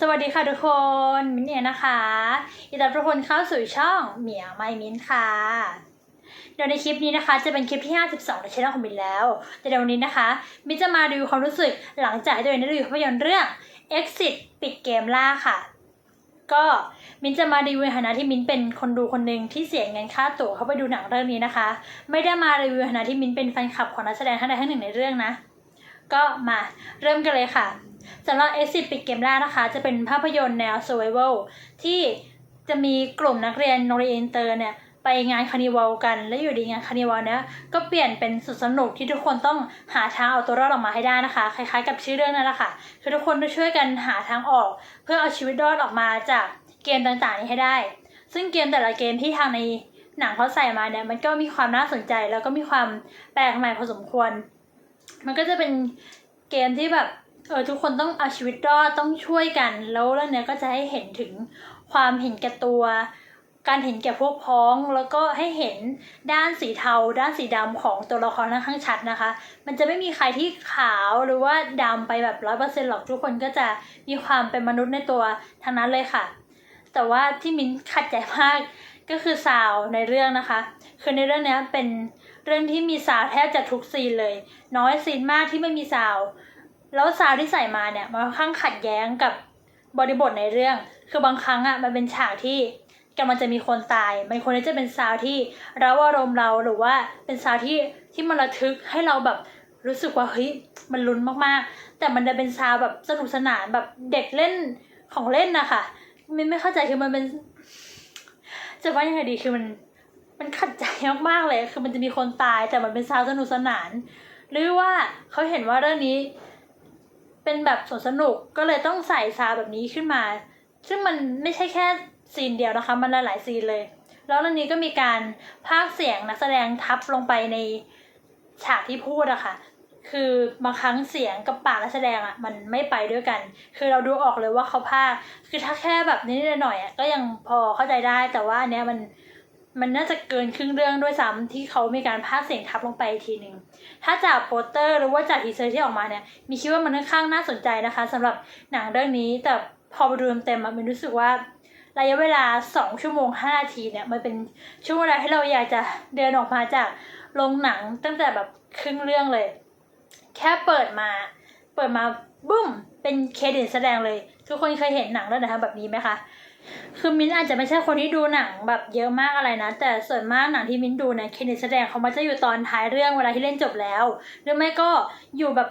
สวัสดีค่ะทุกคนมิ้นเองนะคะยินดีต้อนรับทุกคนเข้าสู่ช่องเหมียวไม่มิ้นค่ะเดี๋ยวในคลิปนี้นะคะ จะเป็นคลิปที่ 52 ในช่องของมิ้นแล้ว แต่เดี๋ยววันนี้นะคะ มิ้นจะมารีวิวความรู้สึกหลังจากที่ตัวเองได้รีวิวภาพยนตร์เรื่อง Exit ปิดเกมล่าค่ะ ก็มิ้นจะมารีวิวในฐานะที่มิ้นเป็นคนดูคนหนึ่งที่เสียเงินค่าตั๋วเข้าไปดูหนังเรื่องนี้นะคะ ไม่ได้มารีวิวในฐานะที่มิ้นเป็นแฟนคลับของนักแสดงท่านใดท่านหนึ่งในเรื่องนะ ก็มาเริ่มกันเลยค่ะ สำหรับ Exit ปิดเกมแรกนะคะ จะเป็นภาพยนตร์แนว Survival ที่จะมีกลุ่มนักเรียนโรงเรียนอินเตอร์เนี่ยไปงานคานิวัลกัน และอยู่ดีงานคานิวัลเนี้ยก็เปลี่ยนเป็นสุดสนุกที่ทุกคนต้องหาทางเอาตัวรอดออกมาให้ได้นะคะ คล้ายๆกับชื่อเรื่องนั่นแหละค่ะคือทุกคนต้องช่วยกันหาทางออก เพื่อเอาชีวิตรอดออกมาจากเกมต่างๆนี้ให้ได้ ซึ่งเกมแต่ละเกมที่ทางในหนังเขาใส่มาเนี่ยมันก็มีความน่าสนใจ แล้วก็มีความแปลกใหม่พอสมควร มันก็จะเป็นเกมที่แบบ เออทุกคนต้องเอาชีวิตรอดต้องช่วยกัน แล้วเรื่องเนี้ยก็จะให้เห็นถึงความเห็นแก่ตัว การเห็นแก่พวกพ้องแล้วก็ให้เห็นด้านสีเทา ด้านสีดำของตัวละครค่อนข้างชัดนะคะ มันจะไม่มีใครที่ขาวหรือว่าดำไปแบบร้อยเปอร์เซ็นต์หรอกทุกคนก็จะมีความเป็นมนุษย์ในตัวทั้งนั้นเลยค่ะ แต่ว่าที่มิ้นขัดใจมากก็คือซาวในเรื่องนะคะ คือในเรื่องนี้เป็นเรื่องที่มีซาวแทบจะทุกซีนเลย น้อยซีนมากที่ไม่มีซาว แล้วซาวที่ใส่มาเนี่ยมันค่อนข้างขัดแย้งกับบริบทในเรื่อง คือบางครั้งอะมันเป็นฉากที่กำลังจะมีคนตาย มันควรที่จะเป็นซาวที่เราอารมณ์เราหรือว่าเป็นซาวที่ที่มันระทึกให้เราแบบรู้สึกว่าเฮ้ยมันลุ้นมากๆ แต่มันจะเป็นซาวแบบสนุกสนานแบบเด็กเล่นของเล่นนะคะมินไม่เข้าใจคือมันเป็น จะว่ายังไงดีคือมันมันขัดใจมากๆเลย คือมันจะมีคนตายแต่มันเป็นซาวสนุกสนาน หรือว่าเขาเห็นว่าเรื่องนี้ เป็นแบบสวนสนุกก็เลยต้องใส่ซาวแบบนี้ขึ้นมา ซึ่งมันไม่ใช่แค่ซีนเดียวนะคะ มันหลายๆซีนเลย แล้วเรื่องนี้ก็มีการพากเสียงนักแสดงทับลงไปในฉากที่พูดอะค่ะ คือบางครั้งเสียงกับปากนักแสดงอะมันไม่ไปด้วยกัน คือเราดูออกเลยว่าเขาพากคือถ้าแค่แบบนิดหน่อยอะก็ยังพอเข้าใจได้ แต่ว่าอันเนี้ยมัน มันน่าจะเกินครึ่งเรื่องด้วยซ้ำที่เขามีการพากเสียงทับลงไปทีหนึ่งถ้าจากโปสเตอร์หรือว่าจากทีเซอร์ที่ออกมาเนี่ย มีคิดว่ามันค่อนข้างน่าสนใจนะคะสำหรับหนังเรื่องนี้ แต่พอไปดูเต็มๆอะมันรู้สึกว่าระยะเวลา 2 ชั่วโมง 5 นาทีเนี่ยมันเป็นช่วงเวลาที่เราอยากจะเดินออกมาจากโรงหนังตั้งแต่แบบครึ่งเรื่องเลย แค่เปิดมา เปิดมาบุ้มเป็นเครดิตแสดงเลย ทุกคนเคยเห็นหนังเรื่องไหนทำแบบนี้ไหมคะ คือมิ้นอาจจะไม่ใช่คนที่ดูหนังแบบเยอะมากอะไรนะ แต่ส่วนมากหนังที่มิ้นดูเนี่ยเครดิตแสดงเขามักจะอยู่ตอนท้ายเรื่องเวลาที่เล่นจบแล้ว หรือไม่ก็อยู่แบบ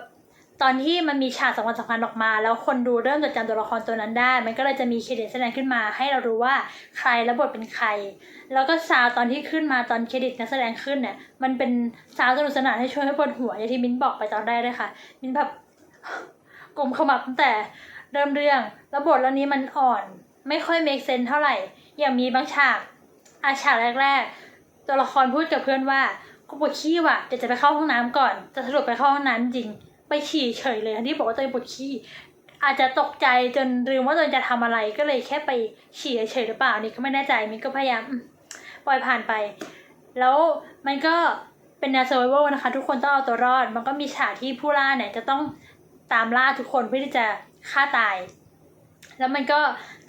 ตอนที่มันมีฉากสำคัญสำคัญออกมา แล้วคนดูเริ่มจดจำตัวละครตัวนั้นได้ มันก็เลยจะมีเครดิตแสดงขึ้นมา ให้เรารู้ว่าใครและบทเป็นใคร แล้วก็ซาวตอนที่ขึ้นมาตอนเครดิตนักแสดงขึ้นเนี่ยมันเป็นซาวสนุกสนานให้ช่วยให้ปวดหัวอย่างที่มิ้นบอกไปตอนแรกเลยค่ะ มิ้นแบบกลมขมับตั้งแต่เริ่มเรื่องแล้วบทเรื่องนี้มันอ่อน ไม่ค่อยเมคเซนเท่าไหร่ อย่างมีบางฉากอาฉากแรก ๆ ตัวละครพูดกับเพื่อนว่ากูปวดขี้ว่ะเดี๋ยวจะไปเข้าห้องน้ำก่อน จะสรุปไปเข้าห้องน้ำจริง ไปฉี่เฉยเลยที่บอกว่าตัวเองปวดขี้ อาจจะตกใจจนลืมว่าตัวเองจะทำอะไรก็เลยแค่ไปฉี่เฉยหรือเปล่านี่ก็ไม่แน่ใจมินก็พยายามปล่อยผ่านไป แล้วมันก็เป็นแนว survival นะคะ ทุกคนต้องเอาตัวรอด มันก็มีฉากที่ผู้ล่าเนี่ยจะต้องตามล่าทุกคนเพื่อที่จะฆ่าตาย แล้วมันก็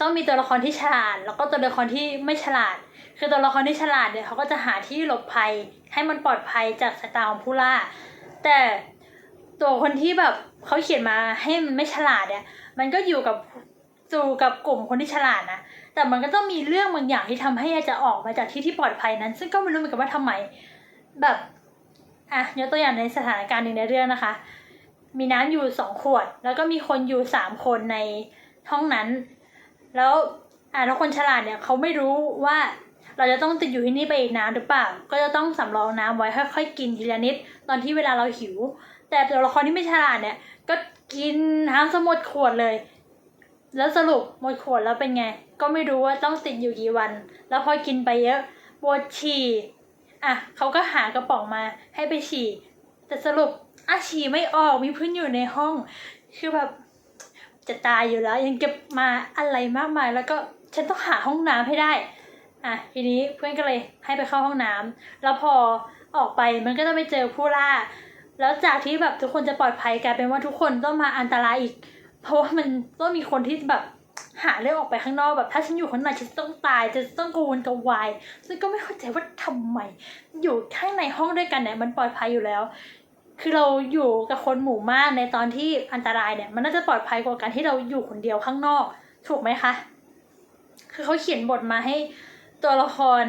ต้องมีตัวละครที่ฉลาด แล้วก็ตัวละครที่ไม่ฉลาด คือตัวละครที่ฉลาดเนี่ยเขาก็จะหาที่หลบภัย ให้มันปลอดภัยจากสายตาของผู้ล่า แต่ตัวคนที่แบบเขาเขียนมาให้มันไม่ฉลาดเนี่ย มันก็อยู่กับอยู่กับกลุ่มคนที่ฉลาดนะ แต่มันก็ต้องมีเรื่องบางอย่างที่ทำให้จะออกมาจากที่ที่ปลอดภัยนั้น ซึ่งก็ไม่รู้เหมือนกันว่าทำไม แบบ อะยกตัวอย่างในสถานการณ์หนึ่งในเรื่องนะคะ มีน้ำอยู่สองขวด แล้วก็มีคนอยู่สามคนใน ห้องนั้น แล้วอะแล้วคนฉลาดเนี่ยเขาไม่รู้ว่าเราจะต้องติดอยู่ที่นี่ไปอีกนานหรือเปล่า ก็จะต้องสำรองน้ำไว้ค่อยๆกินทีละนิด ตอนที่เวลาเราหิว แต่ตัวละครที่ไม่ฉลาดเนี่ย ก็กินน้ำสมดขวดเลย แล้วสรุปหมดขวดแล้วเป็นไง ก็ไม่รู้ว่าต้องติดอยู่กี่วัน แล้วพอกินไปเยอะปวดฉี่อะเขาก็หากระป๋องมาให้ไปฉี่ แต่สรุปอะฉี่ไม่ออกมีพื่อนอยู่ในห้อง คือแบบ จะตายอยู่แล้ว ยังเก็บมาอะไรมากมาย แล้วก็ฉันต้องหาห้องน้ำให้ได้ อะทีนี้เพื่อนก็เลยให้ไปเข้าห้องน้ำแล้วพอออกไปมันก็จะไปเจอผู้ล่า แล้วจากที่แบบทุกคนจะปลอดภัยกลายเป็นว่าทุกคนต้องมาอันตรายอีก เพราะว่ามันต้องมีคนที่แบบหาเรื่องออกไปข้างนอกแบบถ้าฉันอยู่ข้างในฉันต้องตายจะต้องกระวนกระวายซึ่งก็ไม่เข้าใจว่าทำไม อยู่ข้างในห้องด้วยกันเนี่ยมันปลอดภัยอยู่แล้ว คือเราอยู่กับคนหมู่มากในตอนที่อันตรายเนี่ย มันน่าจะปลอดภัยกว่าการที่เราอยู่คนเดียวข้างนอก ถูกไหมคะ คือเขาเขียนบทมาให้ตัวละคร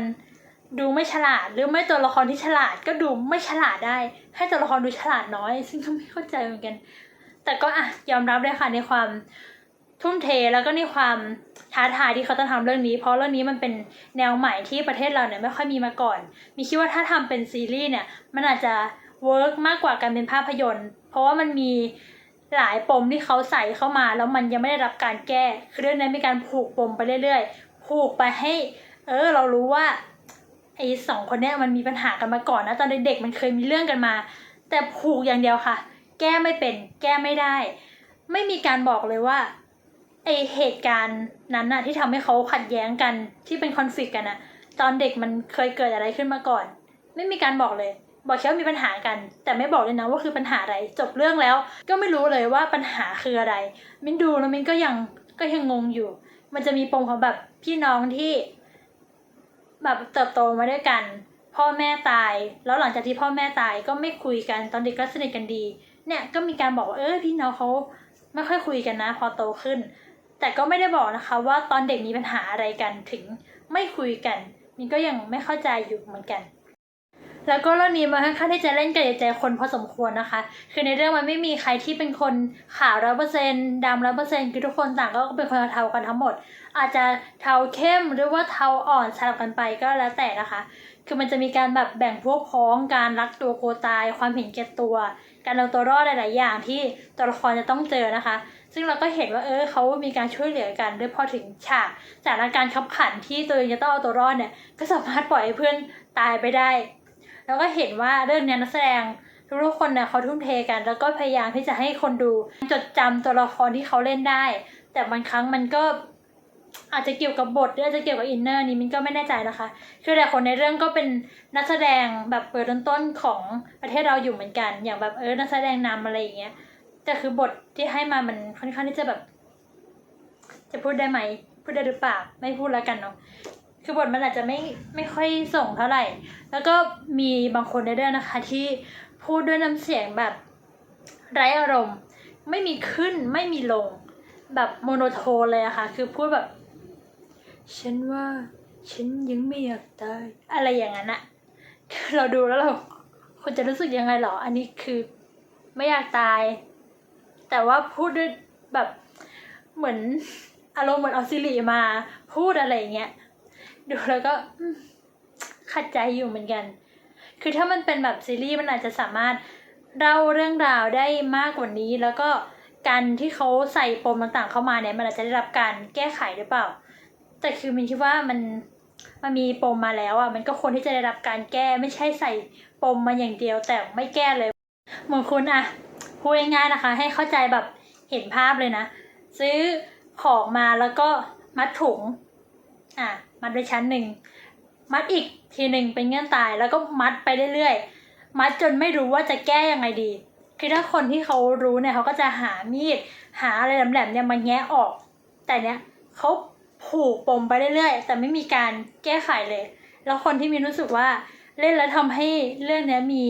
ดูไม่ฉลาด หรือไม่ตัวละครที่ฉลาดก็ดูไม่ฉลาดได้ ให้ตัวละครดูฉลาดน้อย ซึ่งก็ไม่เข้าใจเหมือนกัน แต่ก็อะยอมรับเลยค่ะในความทุ่มเทแล้วก็ในความท้าทายที่เขาจะทำเรื่องนี้ เพราะเรื่องนี้มันเป็นแนวใหม่ที่ประเทศเราเนี่ยไม่ค่อยมีมาก่อน มีคิดว่าถ้าทำเป็นซีรีส์เนี่ย มันอาจจะ เวิร์กมากกว่าการเป็นภาพยนตร์ เพราะว่ามันมีหลายปมที่เขาใส่เข้ามา แล้วมันยังไม่ได้รับการแก้คือเรื่องนี้มีการผูกปมไปเรื่อยๆ ผูกไปให้ เออ เรารู้ว่าไอ้สองคนเนี้ยมันมีปัญหากันมาก่อนนะตอนเด็กๆมันเคยมีเรื่องกันมา แต่ผูกอย่างเดียวค่ะ แก้ไม่เป็น แก้ไม่ได้ ไม่มีการบอกเลยว่าไอเหตุการณ์นั้นน่ะที่ทำให้เขาขัดแย้งกันที่เป็นคอน FLICT กันนะตอนเด็กมันเคยเกิดอะไรขึ้นมาก่อน ไม่มีการบอกเลย บอกแค่ว่ามีปัญหากัน แต่ไม่บอกเลยนะว่าคือปัญหาอะไรจบเรื่องแล้ว ก็ไม่รู้เลยว่าปัญหาคืออะไร มินดูแล้วมินก็ยังก็ยังงงอยู่ มันจะมีปมของแบบพี่น้องที่ แบบเติบโตมาด้วยกัน พ่อแม่ตาย แล้วหลังจากที่พ่อแม่ตายก็ไม่คุยกันตอนเด็กก็สนิทกันดี เนี่ยก็มีการบอกว่าเออพี่น้องเขาไม่ค่อยคุยกันนะ พอโตขึ้น แต่ก็ไม่ได้บอกนะคะ ว่าตอนเด็กมีปัญหาอะไรกันถึงไม่คุยกันมินก็ยังไม่เข้าใจอยู่เหมือนกัน แล้วก็เรื่องนี้มันค่อนข้างที่จะเล่นกับใจคนพอสมควรนะคะ คือในเรื่องมันไม่มีใครที่เป็นคนขาวร้อยเปอร์เซ็นดำร้อยเปอร์เซ็นคือทุกคนต่างก็เป็นคนเทากันทั้งหมด อาจจะเทาเข้มหรือว่าเทาอ่อนสลับกันไปก็แล้วแต่นะคะ คือมันจะมีการแบบแบ่งพวกพ้องการรักตัวกลัวตาย ความเห็นแก่ตัว การเอาตัวรอดหลาย ๆ อย่างที่ตัวละครจะต้องเจอนะคะ ซึ่งเราก็เห็นว่าเออเขามีการช่วยเหลือกันด้วยพอถึงฉากสถานการณ์ขับขันที่ตัวเองจะต้องเอาตัวรอดเนี่ยก็สามารถปล่อยให้เพื่อนตายไปได้ แล้วก็เห็นว่าเรื่องนี้นักแสดงทุกๆคนเนี่ยเขาทุ่มเทกัน แล้วก็พยายามที่จะให้คนดู จดจำตัวละครที่เขาเล่นได้ แต่บางครั้งมันก็อาจจะเกี่ยวกับบทหรืออาจจะเกี่ยวกับอินเนอร์นี้มันก็ไม่แน่ใจนะคะคือแต่คนในเรื่องก็เป็นนักแสดงแบบเปิดต้นๆของประเทศเราอยู่เหมือนกัน อย่างแบบเออนักแสดงนำอะไรอย่างเงี้ยแต่คือบทที่ให้มามันค่อนข้างที่จะแบบ จะพูดได้ไหม พูดได้หรือเปล่าไม่พูดแล้วกันเนาะ คือบทมันอาจจะไม่ไม่ค่อยส่งเท่าไหร่ แล้วก็มีบางคนในเรื่องนะคะ ที่พูดด้วยน้ำเสียงแบบไร้อารมณ์ ไม่มีขึ้นไม่มีลง แบบโมโนโทนเลยอะค่ะ คือพูดแบบ ฉันว่าฉันยังไม่อยากตายอะไรอย่างนั้นอะเราดูแล้วเราคุณจะรู้สึกยังไงหรอ อันนี้คือไม่อยากตาย แต่ว่าพูดด้วยแบบเหมือนอารมณ์เหมือนเอาซิริมา พูดอะไรอย่างเงี้ย ดูแล้วก็ขัดใจอยู่เหมือนกัน คือถ้ามันเป็นแบบซีรีส์มันอาจจะสามารถเล่าเรื่องราวได้มากกว่านี้ แล้วก็การที่เขาใส่ปมต่างๆเข้ามาเนี่ย มันอาจจะได้รับการแก้ไขหรือเปล่า แต่คือมินคิดว่ามันมันมีปมมาแล้วอะมันก็ควรที่จะได้รับการแก้ไม่ใช่ใส่ปมมาอย่างเดียว แต่ไม่แก้เลยเหมือนคุณอะพูดง่ายๆนะคะ ให้เข้าใจแบบเห็นภาพเลยนะ ซื้อของมาแล้วก็มัดถุง อะมัดไปชั้นหนึ่งมัดอีกทีหนึ่งเป็นเงื่อนตายแล้วก็มัดไปเรื่อยๆ มัดจนไม่รู้ว่าจะแก้ยังไงดี คือถ้าคนที่เขารู้เนี่ยเขาก็จะหามีด หาอะไรแหลมๆเนี่ยมาแงะออก แต่เนี้ยเขาผูกปมไปเรื่อยๆ แต่ไม่มีการแก้ไขเลย แล้วคนที่มีรู้สึกว่าเล่นแล้วทำให้เรื่องเนี้ยมี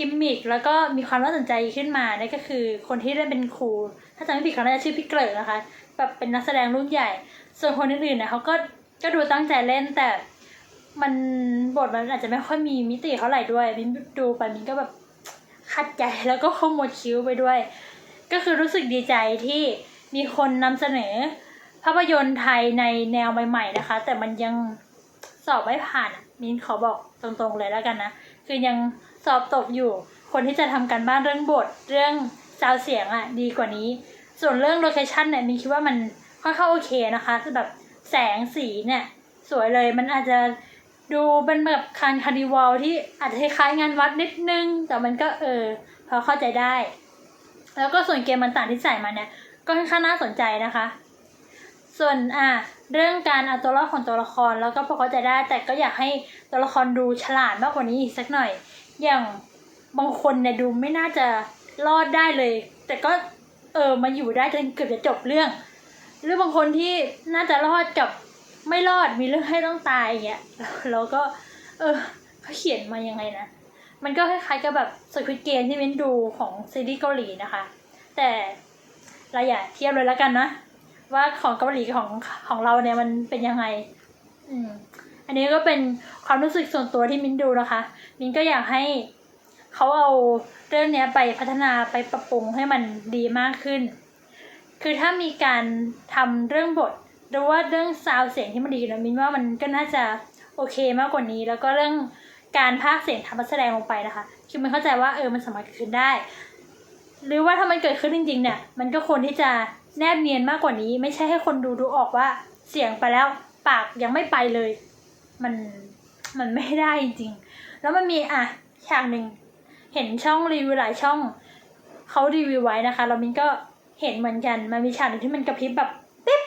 กิมมิคแล้วก็มีความน่าสนใจขึ้นมาเนี่ยก็คือคนที่เล่นเป็นครู ถ้าจำไม่ผิดเขาน่าจะชื่อพี่เกลิกนะคะแบบเป็นนักแสดงรุ่นใหญ่ ส่วนคนอื่นๆเนี่ยเขาก็ก็ดูตั้งใจเล่นแต่มันบทมันอาจจะไม่ค่อยมีมิติเท่าไหร่ด้วยมินดูไปมินก็แบบขัดใจแล้วก็ขมวดคิ้วไปด้วย ก็คือรู้สึกดีใจที่มีคนนำเสนอ ภาพยนตร์ไทยในแนวใหม่ ๆ นะคะ แต่มันยังสอบไม่ผ่านมินขอบอกตรงๆเลยแล้วกันนะ คือยังสอบตกอยู่ คนที่จะทำการบ้านเรื่องบทเรื่องซาวเสียงอะดีกว่านี้ ส่วนเรื่องโลเคชั่นเนี่ยมินคิดว่ามันค่อนข้างโอเคนะคะคือแบบแสงสีเนี่ยสวยเลยมันอาจจะดูเป็นแบบคานคาร์ดิวัลที่อาจจะคล้ายงานวัดนิดนึง แต่มันก็เออพอเข้าใจได้ แล้วก็ส่วนเกมมันต่างที่ใส่มาเนี่ยก็ค่อนข้างน่าสนใจนะคะ ส่วนอะเรื่องการเอาตัวรอดของตัวละครแล้วก็พอเขาใจได้ แต่ก็อยากให้ตัวละครดูฉลาดมากกว่านี้อีกสักหน่อย อย่างบางคนเนี่ยดูไม่น่าจะรอดได้เลย แต่ก็เออมาอยู่ได้จนเกือบจะจบเรื่อง หรือบางคนที่น่าจะรอดกับไม่รอดมีเรื่องให้ต้องตายอย่างเงี้ยแล้วก็ เออเขาเขียนมายังไงนะมันก็คล้ายๆกับแบบสควิตเกมที่เม้นดูของซีรีส์เกาหลีนะคะ แต่เราอย่าเทียบเลยแล้วกันนะ ว่าของเกาหลีของของเราเนี่ยมันเป็นยังไง อืม อันนี้ก็เป็นความรู้สึกส่วนตัวที่มินดูนะคะ มินก็อยากให้เขาเอาเรื่องเนี้ยไปพัฒนาไปปรับปรุงให้มันดีมากขึ้น คือถ้ามีการทำเรื่องบทหรือว่าเรื่องซาวเสียงที่มันดีนะมินว่ามันก็น่าจะโอเคมากกว่านี้ แล้วก็เรื่องการพากย์เสียงทำนักแสดงลงไปนะคะ คือมันเข้าใจว่าเออมันสามารถเกิดขึ้นได้ หรือว่าถ้ามันเกิดขึ้นจริงๆเนี่ย มันก็ควรที่จะ แนบเนียนมากกว่านี้ไม่ใช่ให้คนดูดูออกว่า เสียงไปแล้ว ปากยังไม่ไปเลย มันมันไม่ได้จริงๆ แล้วมันมีอะฉากหนึ่งเห็นช่องรีวิวหลายช่องเขารีวิวไว้นะคะแล้วมินก็เห็นเหมือนกันมันมีฉากหนึ่งที่มันกระพริบแบบปิ๊บ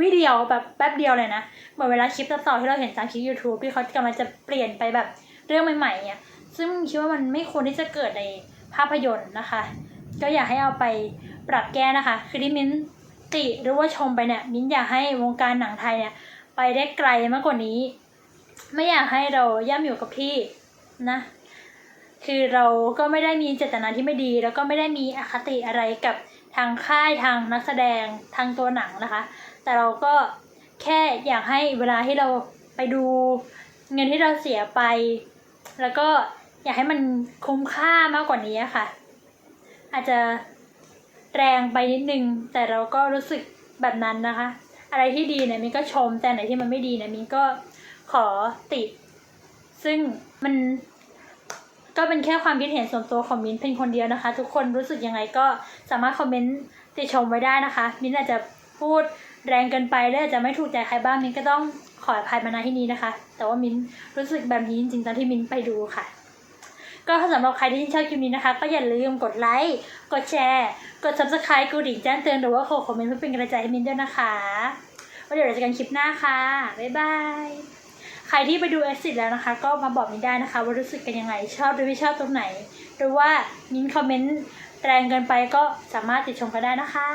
วิดีโอแบบแป๊บเดียวเลยนะเหมือนเวลาคลิปต่อที่เราเห็นตามคลิป YouTube ที่เขากำลังจะเปลี่ยนไปแบบเรื่องใหม่ๆเนี่ยซึ่งคิดว่ามันไม่ควรที่จะเกิดในภาพยนตร์นะคะ ก็อยากให้เอาไป ปรับแก้นะคะคือที่มิ้นติหรือว่าชมไปเนี่ยมิ้นอยากให้วงการหนังไทยเนี่ยไปได้ไกลมากกว่านี้ ไม่อยากให้เราย่ำอยู่กับที่นะ คือเราก็ไม่ได้มีเจตนาที่ไม่ดี แล้วก็ไม่ได้มีอคติอะไรกับทางค่ายทางนักแสดงทางตัวหนังนะคะ แต่เราก็แค่อยากให้เวลาที่เราไปดูเงินที่เราเสียไป แล้วก็อยากให้มันคุ้มค่ามากกว่านี้ค่ะ อาจจะ แรงไปนิดนึง แต่เราก็รู้สึกแบบนั้นนะคะ อะไรที่ดีเนี่ยมินก็ชม แต่ไหนที่มันไม่ดีเนี่ยมินก็ขอติซึ่งมันก็เป็นแค่ความคิดเห็นส่วนตัวของมินเพียงคนเดียวนะคะ ทุกคนรู้สึกยังไงก็สามารถคอมเมนต์ติชมไว้ได้นะคะ มินอาจจะพูดแรงเกินไปและอาจจะไม่ถูกใจใครบ้างมินก็ต้องขออภัยมาณที่นี้นะคะ แต่ว่ามินรู้สึกแบบนี้จริงๆตอนที่มินไปดูค่ะ ก็สำหรับใครที่ชื่นชอบคลิปนี้นะคะ ก็อย่าลืมกดไลค์ กดแชร์ กด subscribe กดดิ่งแจ้งเตือนหรือว่าขคอมเมนต์เพื่อเป็นกำลังใจให้มินด้วยนะคะไว้เดี๋ยวเราจอกันคลิปหน้าค่ะ บ๊ายบาย ใครที่ไปดู exit แล้วนะคะ ก็มาบอกมินได้นะคะ ว่ารู้สึกกันยังไง ชอบหรือไม่ชอบตรงไหน หรือว่ามินคอมเมนต์แรงเกินไปก็สามารถติดชมกันได้นะคะ